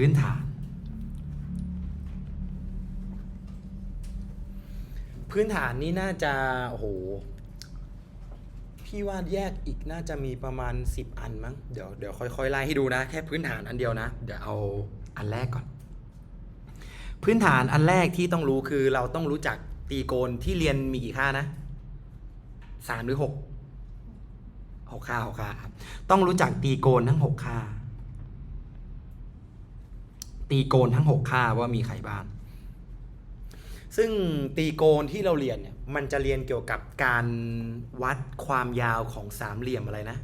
พื้นฐาน พื้นฐานนี่น่าจะโอ้โหพี่ว่าแยกอีกน่าจะมีประมาณ 10 อันมั้งเดี๋ยวเดี๋ยวค่อยๆไล่ให้ดูนะ แค่พื้นฐานอันเดียวนะ เดี๋ยวเอาอันแรกก่อน พื้นฐานอันแรกที่ต้องรู้คือเราต้องรู้จักตีโกนที่เรียนมีกี่ค่านะสามหรือหกหกค่าหกค่าครับต้องรู้จักตีโกนทั้งหกค่า ตีโกนทั้งหกค่าว่ามีใครบ้าง ซึ่งตีโกนที่เราเรียนเนี่ยมันจะเรียนเกี่ยวกับการวัดความยาวของสามเหลี่ยมอะไรนะ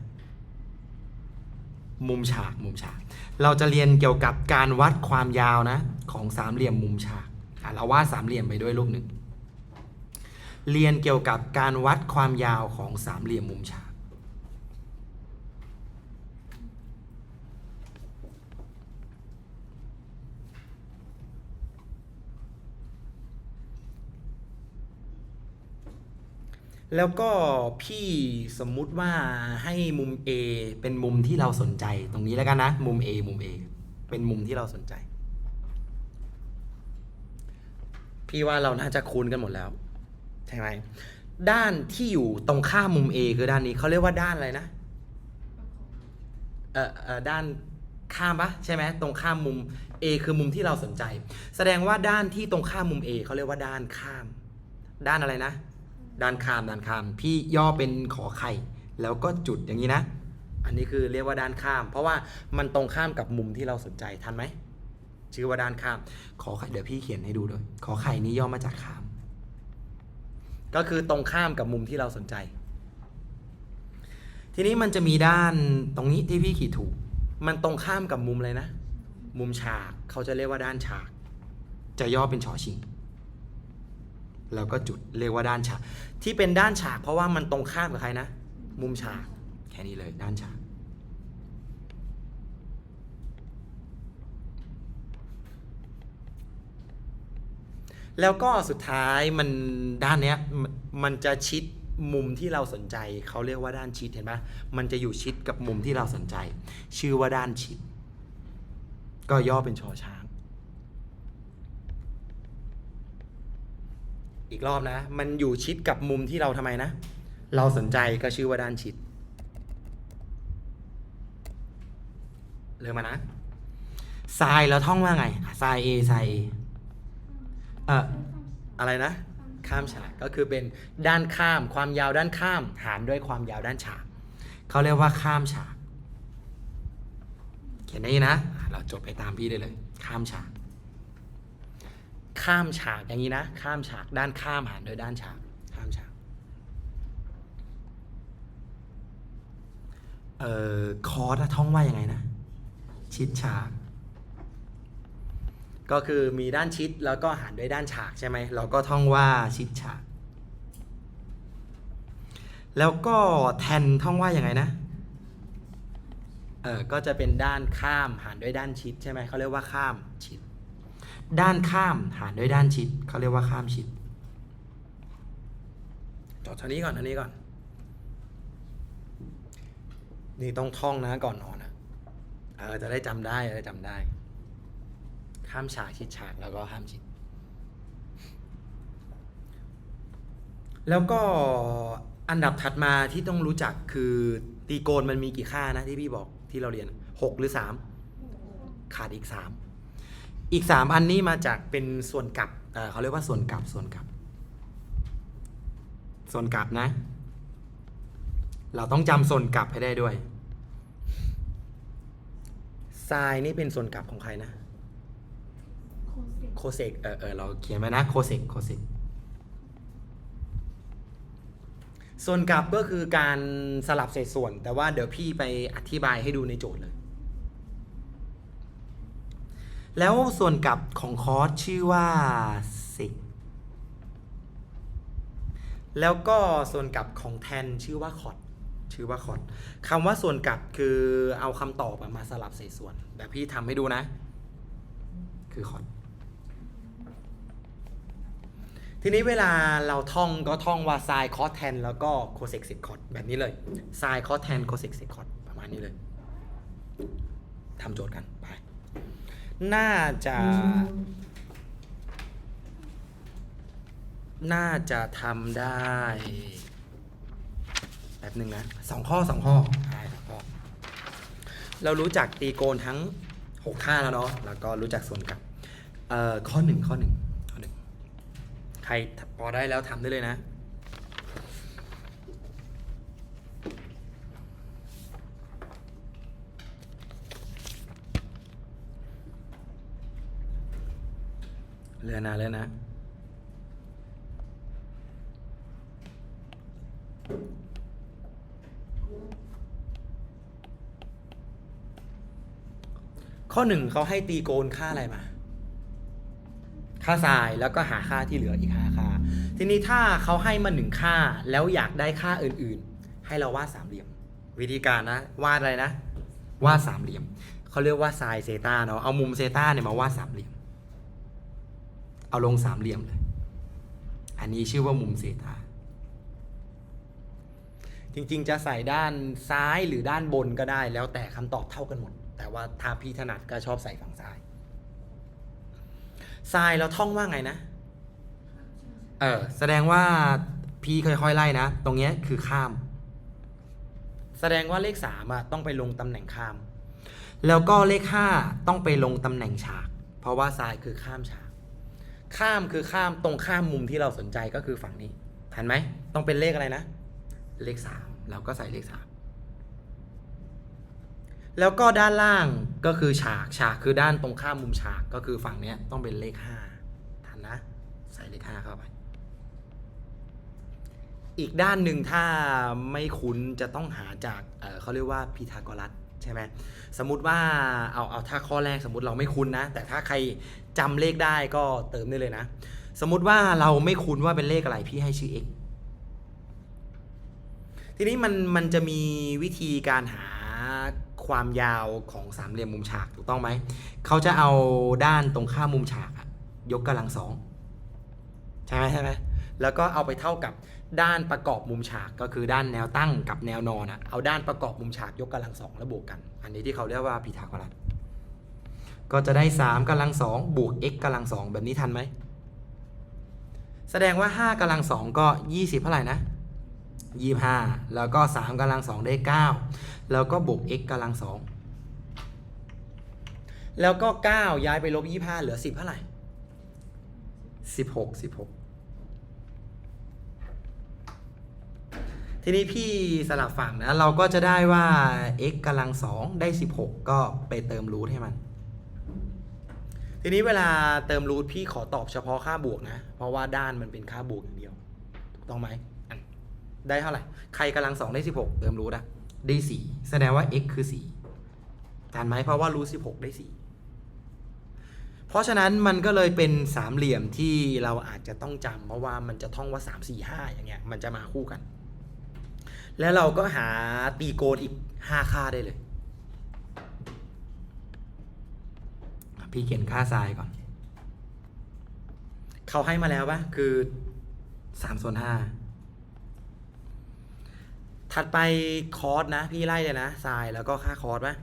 มุมฉากมุมฉาก เราจะเรียนเกี่ยวกับการวัดความยาวนะของสามเหลี่ยมมุมฉากอะเราวาดสามเหลี่ยมไปด้วยรูปหนึ่ง เรียนเกี่ยวกับการวัดความยาวของสามเหลี่ยมมุมฉาก แล้วก็พี่สมมุติว่าให้มุม A เป็นมุมที่เราสนใจตรงนี้แล้วกันนะ มุม A มุม A เป็นมุมที่เราสนใจ พี่ว่าเราน่าจะคุ้นกันหมดแล้ว ใช่ไหมด้านที่อยู่ตรงข้ามมุม A คือด้านนี้เขาเรียกว่าด้านอะไรนะเออเออด้านข้ามปะใช่ไหมตรงข้ามมุม A คือมุมที่เราสนใจ แสดงว่าด้านที่ตรงข้ามมุม A เขาเรียกว่าด้านข้าม ด้านอะไรนะ ด้านข้ามด้านข้าม พี่ย่อเป็นขอไข่ แล้วก็จุดอย่างนี้นะ อันนี้คือเรียกว่าด้านข้าม เพราะว่ามันตรงข้ามกับมุมที่เราสนใจทันไหมชื่อว่าด้านข้าม ขอไข่เดี๋ยวพี่เขียนให้ดูด้วย ขอไข่นี้ย่อมาจากข้าม ก็คือตรงข้ามกับมุมที่เราสนใจ ทีนี้มันจะมีด้านตรงนี้ที่พี่ขีดถูก มันตรงข้ามกับมุมเลยนะ มุมฉากเขาจะเรียกว่าด้านฉาก จะย่อเป็นชอชิง แล้วก็จุดเรียกว่าด้านฉาก ที่เป็นด้านฉาก เพราะว่ามันตรงข้ามกับใครนะ มุมฉาก แค่นี้เลยด้านฉาก แล้วก็สุดท้ายมันด้านเนี้ยมันจะชิดมุมที่เราสนใจเขาเรียกว่าด้านชิดเห็นปะมันจะอยู่ชิดกับมุมที่เราสนใจ ชื่อว่าด้านชิด ก็ย่อเป็นชอช้าง อีกรอบนะ มันอยู่ชิดกับมุมที่เราทำไมนะ เราสนใจก็ชื่อว่าด้านชิด เริ่มมานะทรายเราท่องว่าไงทราย A ทราย A เอ่ออะไรนะ ข้ามฉากก็คือเป็นด้านข้ามความยาวด้านข้าม หารด้วยความยาวด้านฉากเขาเรียกว่าข้ามฉาก เขียนได้นะ เราจดไปตามพี่ได้เลย ข้ามฉาก ข้ามฉากอย่างนี้นะ ข้ามฉากด้านข้ามหารด้วยด้านฉาก ข้ามฉากเอ่อคอร์สอะท่องว่ายังไงนะ ชิดฉาก ก็คือมีด้านชิดแล้วก็หารด้วยด้านฉากใช่ไหมเราก็ท่องว่าชิดฉาก แล้วก็แทนท่องว่ายังไงนะเออก็จะเป็นด้านข้ามหารด้วยด้านชิดใช่ไหมเขาเรียกว่าข้ามชิด ด้านข้ามหารด้วยด้านชิดเขาเรียกว่าข้ามชิดจอดท่านี้ก่อนท่านี้ก่อน นี่ต้องท่องนะก่อนนอนนะเออจะได้จำได้จะได้จำได้ ข้ามฉากชิดฉากแล้วก็ห้ามชิด แล้วก็อันดับถัดมาที่ต้องรู้จักคือตีโกนมันมีกี่ค่านะที่พี่บอกที่เราเรียนหกหรือสามขาดอีกสาม อีกสามอันนี้มาจากเป็นส่วนกลับเอ่อเขาเรียกว่าส่วนกลับส่วนกลับ ส่วนกลับนะ เราต้องจำส่วนกลับให้ได้ด้วยทรายนี่เป็นส่วนกลับของใครนะโคเซกเออเออเราเขียนไว้นะโคเซกโคเซกส่วนกลับก็คือการสลับเศษส่วน แต่ว่าเดี๋ยวพี่ไปอธิบายให้ดูในโจทย์เลย แล้วส่วนกับของคอร์สชื่อว่าเซกแล้วก็ส่วนกับของแทนชื่อว่าคอร์ดชื่อว่าคอร์ดคำว่าส่วนกับคือเอาคำตอบมาสลับเศษส่วน แต่พี่ทำให้ดูนะ คือคอร์ดทีนี้เวลาเราท่องก็ท่องว่า sin cos tan แล้วก็ cosec sec cot แบบนี้เลย sin cos tan cosec sec cot ประมาณนี้เลยทำโจทย์กัน น่าจะ น่าจะทำได้แป๊บหนึ่งนะสองข้อสองข้อใช่สองข้อ เรารู้จักตีโกนทั้งหกท่าแล้วเนาะแล้วก็รู้จักส่วนกลับเอ่อข้อหนึ่งข้อหนึ่งข้อหนึ่งใครพอได้แล้วทำได้เลยนะ เรือนะเรือนะข้อหนึ่งเขาให้ตีโกนค่าอะไรมา ค่าทรายแล้วก็หาค่าที่เหลืออีกห้าค่า ทีนี้ถ้าเขาให้มาหนึ่งค่าแล้วอยากได้ค่าอื่นๆ ให้เราวาดสามเหลี่ยม วิธีการนะ วาดอะไรนะ วาดสามเหลี่ยม เขาเรียกว่าไซน์เซตาเนาะ เอามุมเซตาเนี่ยมาวาดสามเหลี่ยม เอาลงสามเหลี่ยมเลย อันนี้ชื่อว่ามุมเซตาจริงๆ จะใส่ด้านซ้ายหรือด้านบนก็ได้ แล้วแต่คำตอบเท่ากันหมด แต่ว่าถ้าพี่ถนัดก็ชอบใส่ฝั่งซ้ายทรายเราท่องว่าไงนะ เออแสดงว่าพี่ค่อยๆไล่นะ ตรงเนี้ยคือข้าม แสดงว่าเลขสามอะต้องไปลงตำแหน่งข้าม แล้วก็เลขห้าต้องไปลงตำแหน่งฉาก เพราะว่าทรายคือข้ามฉาก ข้ามคือข้ามตรงข้ามมุมที่เราสนใจก็คือฝั่งนี้ทันไหม ต้องเป็นเลขอะไรนะ เลขสามเราก็ใส่เลขสามแล้วก็ด้านล่างก็คือฉากฉากคือด้านตรงข้ามมุมฉากก็คือฝั่งเนี้ยต้องเป็นเลขห้าทันนะ ใส่เลขห้าเข้าไป อีกด้านหนึ่งถ้าไม่คุ้นจะต้องหาจากเเขาเรียกว่าพีทาโกรัสใช่ไหมสมมติว่าเอาเอาถ้าข้อแรกสมมติเราไม่คุ้นนะ แต่ถ้าใคร จำเลขได้ก็เติมได้เลยนะ สมมติว่าเราไม่คุ้นว่าเป็นเลขอะไรพี่ให้ชื่อ x ทีนี้มันมันจะมีวิธีการหาความยาวของสามเหลี่ยมมุมฉากถูกต้องไหม เขาจะเอาด้านตรงข้ามมุมฉากยกกำลังสองใช่ไหมใช่ไหมแล้วก็เอาไปเท่ากับด้านประกอบมุมฉากก็คือด้านแนวตั้งกับแนวนอนอะเอาด้านประกอบมุมฉากยกกำลังสองแล้วบวกกัน อันนี้ที่เขาเรียกว่าพีทาโกรัส ก็จะได้3กำลังสองบวก x กำลังสองแบบนี้ทันไหม แสดงว่า 5กำลังสองก็ 20 เท่าไหร่นะยี่ห้าแล้วก็สามกำลังสองได้เก้าแล้วก็บวก x กำลังสองแล้วก็เก้าย้ายไปลบยี่ห้าเหลือสิบเท่าไหร่สิบหกสิบหกทีนี้พี่สลับฝั่งนะ เราก็จะได้ว่า x กำลังสองได้สิบหกก็ไปเติมรูทให้มัน ทีนี้เวลาเติมรูทพี่ขอตอบเฉพาะค่าบวกนะ เพราะว่าด้านมันเป็นค่าบวกอย่างเดียวถูกต้องไหมได้เท่าไหร่ ใครกำลังสองได้สิบหกเติมรูทอะได้สี่แสดงว่า x คือสี่ทันไหมเพราะว่ารูทสิบหกได้สี่เพราะฉะนั้นมันก็เลยเป็นสามเหลี่ยมที่เราอาจจะต้องจำเพราะว่ามันจะท่องว่าสามสี่ห้าอย่างเงี้ยมันจะมาคู่กัน แล้วเราก็หาตีโกนอีกห้าค่าได้เลย พี่เขียนค่าทรายก่อน เขาให้มาแล้วปะคือสามส่วนห้าถัดไปคอร์สนะ พี่ไล่เลยนะทรายแล้วก็ค่าคอร์สปะ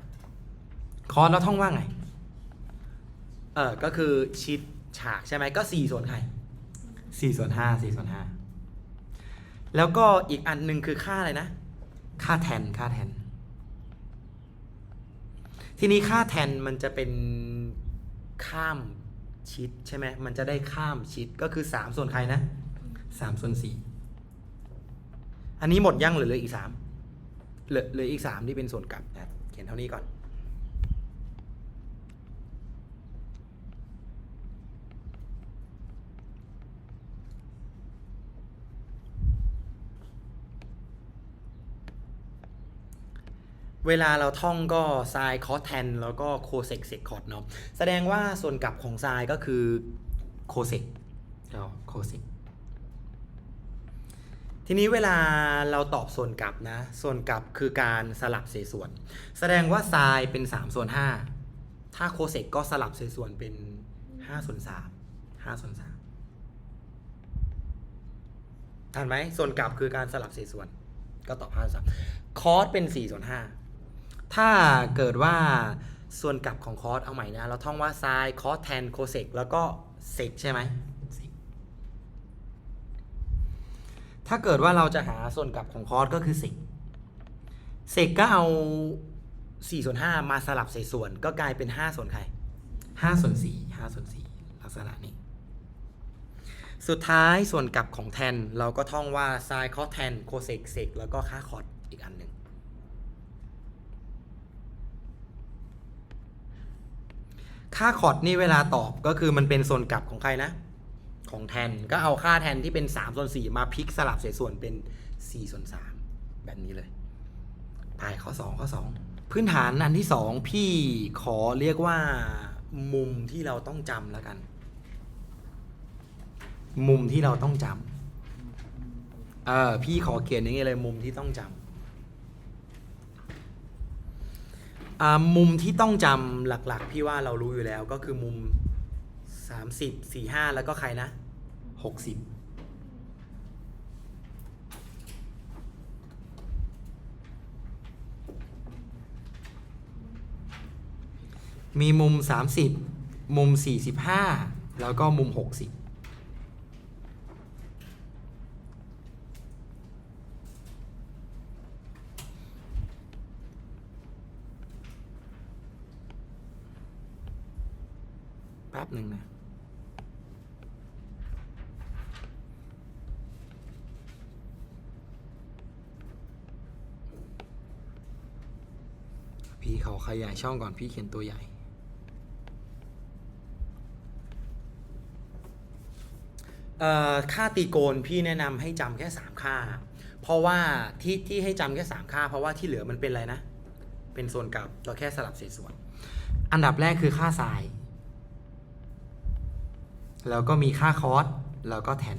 คอร์สเราท่องว่าไง เออก็คือชิดฉากใช่ไหมก็สี่ส่วนใครสี่ส่วนห้าสี่ส่วนห้าแล้วก็อีกอันหนึ่งคือค่าอะไรนะ ค่าแทนค่าแทน ทีนี้ค่าแทนมันจะเป็น ข้ามชิดใช่ไหมมันจะได้ข้ามชิดก็คือสามส่วนใครนะสามส่วนสี่อันนี้หมดยังหรือเหลืออีกสามเหลือเหลืออีกสามที่เป็นส่วนกลับนะเขียนเท่านี้ก่อน เวลาเราท่องก็ไซคอสแทนแล้วก็โคเซกเซกคอร์ดเนาะแสดงว่าส่วนกลับของไซก็คือโคเซกโคเซกทีนี้เวลาเราตอบส่วนกลับนะ ส่วนกลับคือการสลับเศษส่วน แสดงว่าไซน์เป็น3ส่วน5ถ้าโคเซกก็สลับเศษส่วนเป็น5ส่วน3 5ส่วน3ทันไหมส่วนกลับคือการสลับเศษส่วน ก็ตอบ5ส่วน3คอสเป็น4ส่วน5 ถ้าเกิดว่าส่วนกลับของคอสเอาใหม่นะ เราท่องว่าไซน์คอสแทนโคเซกแล้วก็เซกใช่ไหม sec ถ้าเกิดว่าเราจะหาส่วนกลับของคอสก็คือเซกเซกก็เอา4ส่วน5มาสลับใส่ส่วนก็กลายเป็น 5 ส่วนใคร5ส่วน4 5ส่วน4ลักษณะนี้ สุดท้ายส่วนกลับของแทน เราก็ท่องว่าไซน์คอสแทนโคเซกเซกแล้วก็ค่าคอสอีกอันหนึ่ง ค่าคอร์ดนี่เวลาตอบก็คือมันเป็นส่วนกลับของใครนะ ของแทนก็เอาค่าแทนที่เป็น3ส่วน4มาพลิกสลับเศษส่วนเป็น4ส่วน3แบบนี้เลยไปข้อ 2 ข้อ 2 พื้นฐานอันที่ 2 พี่ขอเรียกว่ามุมที่เราต้องจำแล้วกัน มุมที่เราต้องจำเออพี่ขอเขียนอย่างนี้เลยมุมที่ต้องจำ อ่ามุมที่ต้องจำหลักๆ พี่ว่าเรารู้อยู่แล้วก็คือมุม 30 45 แล้วก็ใครนะ 60 มีมุม 30 มุม 45 แล้วก็มุม 60 แป๊บหนึ่งนะ พี่เขาขยายช่องก่อนพี่เขียนตัวใหญ่เอ่อค่าตีโกนพี่แนะนำให้จำแค่ 3 ค่า เพราะว่าที่ที่ให้จำแค่ 3 ค่า เพราะว่าที่เหลือมันเป็นอะไรนะ เป็นส่วนกลับเราแค่สลับเศษส่วน อันดับแรกคือค่าไซน์แล้วก็มีค่าคอสแล้วก็แทน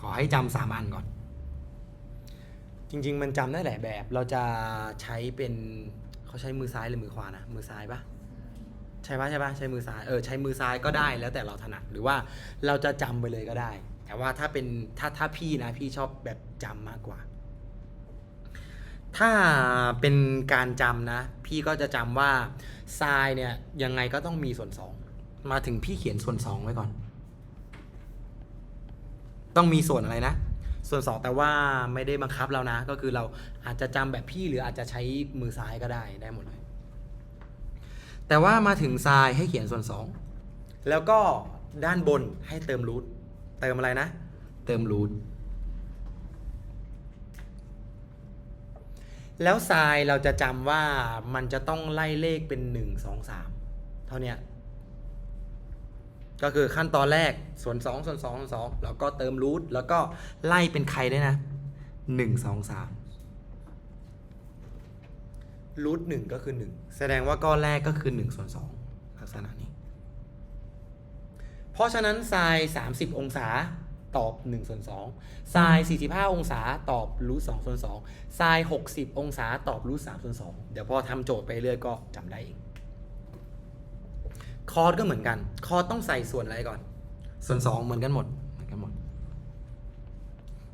ขอให้จำสามอันก่อนจริง ๆ มันจำได้หลายแบบ เราจะใช้เป็น เขาใช้มือซ้ายหรือมือขวานะมือซ้ายปะใช่ปะใช่ปะใช้มือซ้ายเออใช้มือซ้ายก็ได้แล้วแต่เราถนัดหรือว่าเราจะจำไปเลยก็ได้ แต่ว่าถ้าเป็นถ้าถ้าพี่นะพี่ชอบแบบจำมากกว่า ถ้าเป็นการจำนะ พี่ก็จะจำว่าทรายเนี่ยยังไงก็ต้องมีส่วนสองมาถึงพี่เขียนส่วนสองไว้ก่อน ต้องมีส่วนอะไรนะ ส่วน 2 แต่ว่าไม่ได้บังคับเรานะ ก็คือเราอาจจะจำแบบพี่หรืออาจจะใช้มือซ้ายก็ได้ได้หมดเลย แต่ว่ามาถึงทรายให้เขียนส่วน 2 แล้วก็ด้านบนให้เติมรูทเติมอะไรนะ เติมรูทแล้วทรายเราจะจำว่ามันจะต้องไล่เลขเป็น 1 2 3 เท่าเนี้ย ก็คือขั้นตอนแรกส่วน 2 ส่วน 2 ส่วน 2 แล้วก็เติมรูทแล้วก็ไล่เป็นใครได้วยนะ 1 2 3รูท1ก็คือ 1 แสดงว่าก้อนแรกก็คือ 1 ส่วน 2 ลักษณะนี้ เพราะฉะนั้นไซน์30 องศาตอบ1ส่วน2ไซน์45 องศา ตอบรูท2ส่วน2ไซน์60 องศา ตอบรูท3ส่วน2เดี๋ยวพอทำโจทย์ไปเรื่อยก็จำได้เอง คอร์สก็เหมือนกัน คอร์สต้องใส่ส่วนอะไรก่อน ส่วน2เหมือนกันหมดเหมือนกันหมด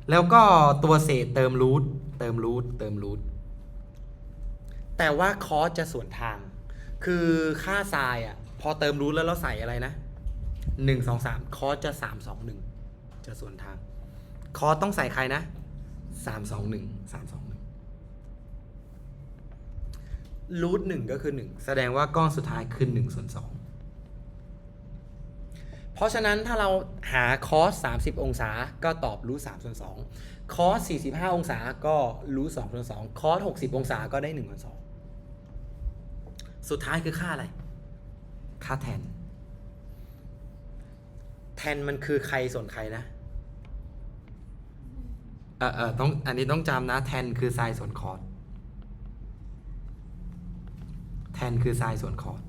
แล้วก็ตัวเศษเติมรูทเติมรูทเติมรูทแต่ว่าคอร์สจะส่วนทาง คือค่าทรายอะพอเติมรูทแล้วเราใส่อะไรนะ1 2 3คอร์สจะ3 2 1จะส่วนทาง คอร์สต้องใส่ใครนะ3 2 1 3 2 1รูทหนึ่งก็คือ1แสดงว่าก้อนสุดท้ายคือ1ส่วน2 เพราะฉะนั้นถ้าเราหาคอส30 องศาก็ตอบรูท3ส่วน2คอส45 องศาก็รูท2ส่วน2คอส60 องศาก็ได้1ส่วน2สุดท้ายคือค่าอะไร ค่าแทน แทนมันคือใครส่วนใครนะเออเออต้องอันนี้ต้องจำนะแทนคือไซน์ส่วนคอสแทนคือไซน์ส่วนคอส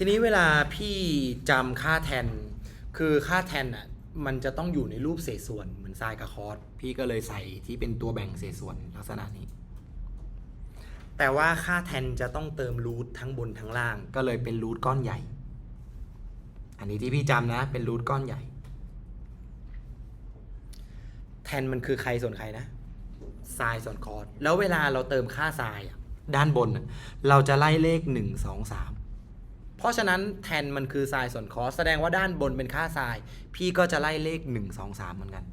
ทีนี้เวลาพี่จำค่าแทน คือค่าแทนอะมันจะต้องอยู่ในรูปเศษส่วนเหมือนไซน์กับคอสพี่ก็เลยใส่ที่เป็นตัวแบ่งเศษส่วนลักษณะนี้ แต่ว่าค่าแทนจะต้องเติมรูททั้งบนทั้งล่าง ก็เลยเป็นรูทก้อนใหญ่ อันนี้ที่พี่จำนะ เป็นรูทก้อนใหญ่ แทนมันคือใครส่วนใครนะไซน์ส่วนคอสแล้วเวลาเราเติมค่าไซน์อะด้านบนอะเราจะไล่เลข1 2 3 เพราะฉะนั้นแทนมันคือไซน์ส่วนคอสแสดงว่าด้านบนเป็นค่าไซน์พี่ก็จะไล่เลข 1 2 3เหมือนกัน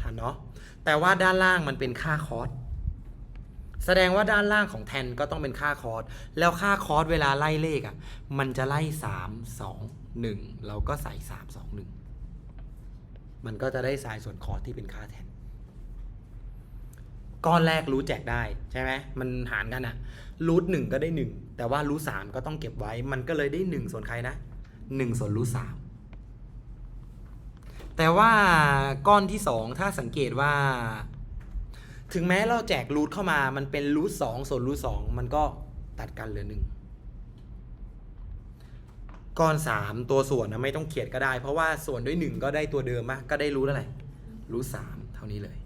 ทันเนาะแต่ว่าด้านล่างมันเป็นค่าคอสแสดงว่าด้านล่างของแทนก็ต้องเป็นค่าคอสแล้วค่าคอสเวลาไล่เลขอะ่ะมันจะไล่ 3 2 1 เราก็ใส่ 3 2 1 มันก็จะได้ไซน์ส่วนคอสที่เป็นค่าแทน ก้อนแรกรู้แจกได้ใช่ไหมมันหารกันอะรูทหนึ่งก็ได้หนึ่งแต่ว่ารูทสามก็ต้องเก็บไว้ มันก็เลยได้หนึ่งส่วนใครนะหนึ่งส่วนรูทสามแต่ว่าก้อนที่สองถ้าสังเกตว่า ถึงแม้เราแจกรูทเข้ามามันเป็นรูทสองส่วนรูทสองมันก็ตัดกันเหลือหนึ่งก้อนสามตัวส่วนนะไม่ต้องเขียนก็ได้ เพราะว่าส่วนด้วยหนึ่งก็ได้ตัวเดิมมะก็ได้รูทอะไร รูทสามเท่านี้เลย